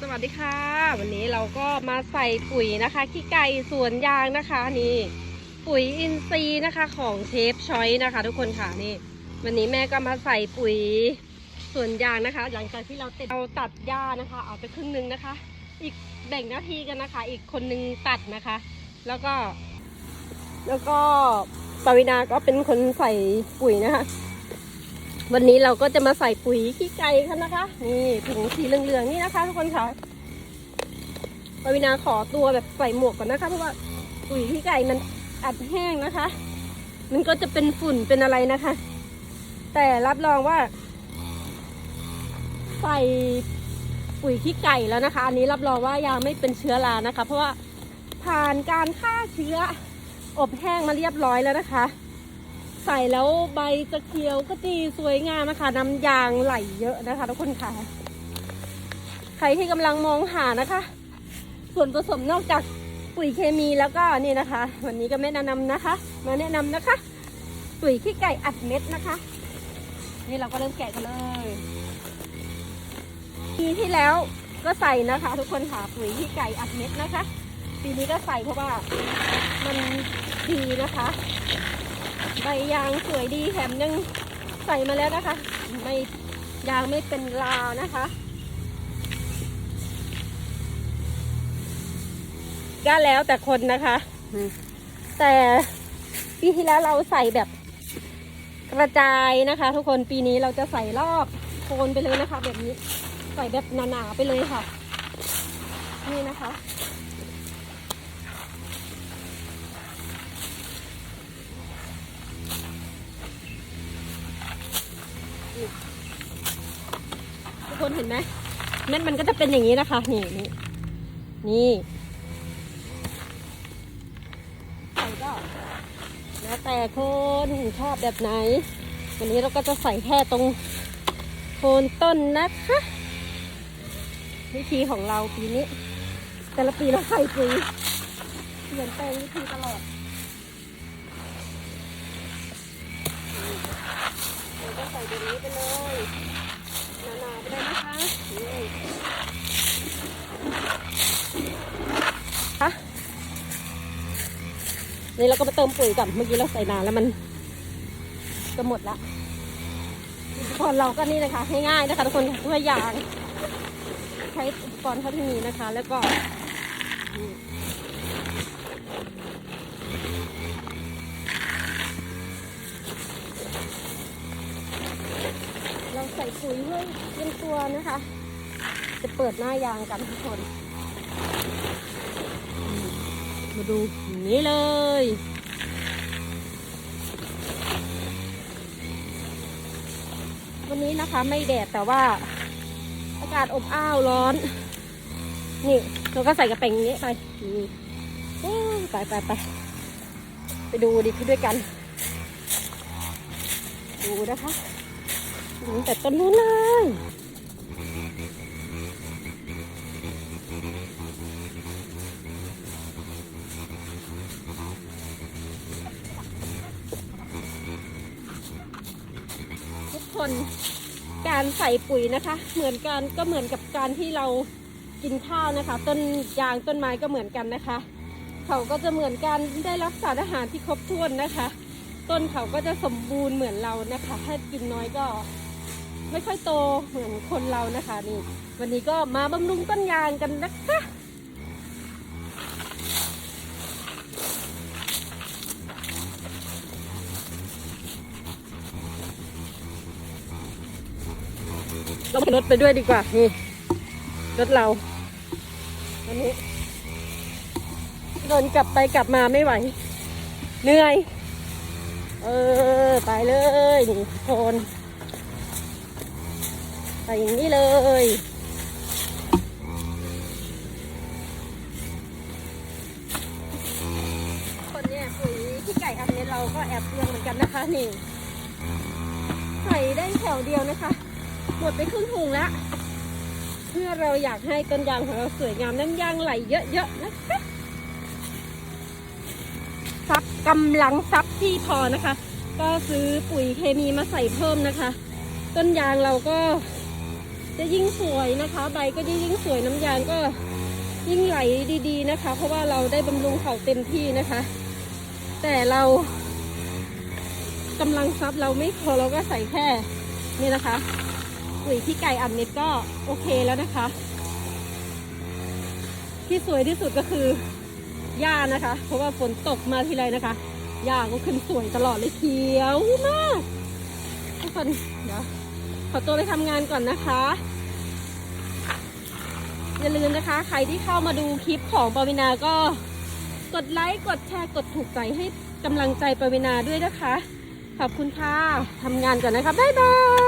สวัสดีค่ะ วันนี้เราก็มาใส่ปุ๋ยนะคะขี้ไก่สวนยางนะคะนี่ปุ๋ยอินทรีย์นะคะของเชฟชอยนะคะ ทุกคนค่ะนี่ วันนี้แม่ก็มาใส่ปุ๋ยสวนยางนะคะ หลังจากที่เราติดเราตัดหญ้านะคะเอาไปครึ่งหนึงนะคะ อีกแบ่งหน้าที่กันนะคะ อีกคนนึงตัดนะคะ แล้วก็ แล้วก็ปวินาก็เป็นคนใส่ปุ๋ยนะคะ วันนี้เราก็จะมาใส่ปุ๋ยขี้ไก่กันนะคะ นี่ถุงสีเหลืองๆนี่นะคะทุกคนค่ะปวินาขอตัวแบบใส่หมวกก่อนนะคะ เพราะว่าปุ๋ยขี้ไก่มันอัดแห้งนะคะ มันก็จะเป็นฝุ่นเป็นอะไรนะคะ แต่รับรองว่า ใส่ปุ๋ยขี้ไก่แล้วนะคะ อันนี้รับรองว่ายางไม่เป็นเชื้อรานะคะ เพราะว่าผ่านการฆ่าเชื้ออบแห้งมาเรียบร้อยแล้วนะคะ ใส่แล้วใบจะเขียวก็ดีสวยงามนะคะน้ำยางไหลเยอะนะคะทุกคนค่ะ ใครที่กำลังมองหานะคะ ส่วนผสมนอกจากปุ๋ยเคมีแล้วก็นี่นะคะ วันนี้ก็แม่แนะนำนะคะ มาแนะนำนะคะ ปุ๋ยขี้ไก่อัดเม็ดนะคะ นี่เราก็เริ่มแกะกันเลยปีที่แล้วก็ใส่นะคะ ทุกคนค่ะปุ๋ยขี้ไก่อัดเม็ดนะคะ ปีนี้ก็ใส่เพราะว่ามันดีนะคะ ใบยางสวยดีแถมยังใส่มาแล้วนะคะ ไม่ยางไม่เป็นลาวนะคะก็แล้วแต่คนนะคะ แต่ปีที่แล้วเราใส่แบบกระจายนะคะ ทุกคนปีนี้เราจะใส่รอบโคนไปเลยนะคะ แบบนี้ใส่แบบหนาๆไปเลยค่ะ นี่นะคะ คนเห็นไหมเม็ดมันก็จะเป็นอย่างนี้นะคะ นี่นี่นี่ใส่ก็แล้วแต่คนชอบแบบไหน วันนี้เราก็จะใส่แค่ตรงโคนต้นนะคะ วิธีของเราปีนี้ แต่ละปีเราใส่ปุ๋ยเปลี่ยนแปลงวิธีตลอดเราก็ใส่แบบนี้ไปเลยหนาๆไปเลยนะคะนี่ค่ะ นี่เราก็มาเติมปุ๋ยก่อนเมื่อกี้เราใส่นานแล้วมันจะหมดละอุปกรณ์เราก็นี่เลยค่ะง่ายๆนะคะทุกคนเพื่อยางใช้อุปกรณ์เท่าที่มีนะคะ แล้วก็เราใส่ปุ๋ยเพื่อเป็นตัวนะคะ จะเปิดหน้ายางกันทุกคนอืมมา ดูนี้เลย วันนี้นะคะไม่แดดแต่ว่า อากาศอบอ้าวร้อน นี่เราก็ใส่กระเป๋งนี้ไปนี่โอ้ยไปไปไปไปดูดิขึ้นด้วยกัน ดูนะคะ แต่ต้นนู้นเลย คนการใส่ปุ๋ยนะคะ เหมือนกันก็เหมือนกับการที่เรากินข้าวนะคะ ต้นยางต้นไม้ก็เหมือนกันนะคะ เขาก็จะเหมือนกันได้รับสารอาหารที่ครบถ้วนนะคะ ต้นเขาก็จะสมบูรณ์เหมือนเรานะคะ ถ้ากินน้อยก็ไม่ค่อยโตเหมือนคนเรานะคะนี่ วันนี้ก็มาบำรุงต้นยางกันนะคะ เราไปรถไปด้วยดีกว่า นี่ รถเรา อันนี้เดินกลับไปกลับมาไม่ไหว เหนื่อย เออ ไปเลยนี่คนไปอย่างนี้เลยคนเนี่ยปุ๋ยที่ไก่อันนี้เราก็แอบเตือนเหมือนกันนะคะนี่ใส่ได้แถวเดียวนะคะ หมดไปครึ่งถุงแล้ว เพื่อเราอยากให้ต้นยางของเราสวยงามน้ำยางไหลเยอะๆนะคะซับกำลังซับที่พอนะคะ ก็ซื้อปุ๋ยเคมีมาใส่เพิ่มนะคะ ต้นยางเราก็จะยิ่งสวยนะคะ ใบก็จะยิ่งสวยน้ำยางก็ยิ่งไหลดีๆนะคะ เพราะว่าเราได้บำรุงเขาเต็มที่นะคะ แต่เรากำลังซับเราไม่พอเราก็ใส่แค่นี่นะคะ ปุ๋ยที่ไก่อัดเม็ดก็โอเคแล้วนะคะ ที่สวยที่สุดก็คือหญ้านะคะ เพราะว่าฝนตกมาทีไรนะคะหญ้าก็ขึ้นสวยตลอดเลยเขียวมากทุกคนเดี๋ยวขอตัวไปทำงานก่อนนะคะอย่าลืมนะคะ ใครที่เข้ามาดูคลิปของปวินาก็กดไลค์กดแชร์กดถูกใจให้กำลังใจปวินาด้วยนะคะ ขอบคุณค่ะทำงานก่อนนะคะ บ๊ายบาย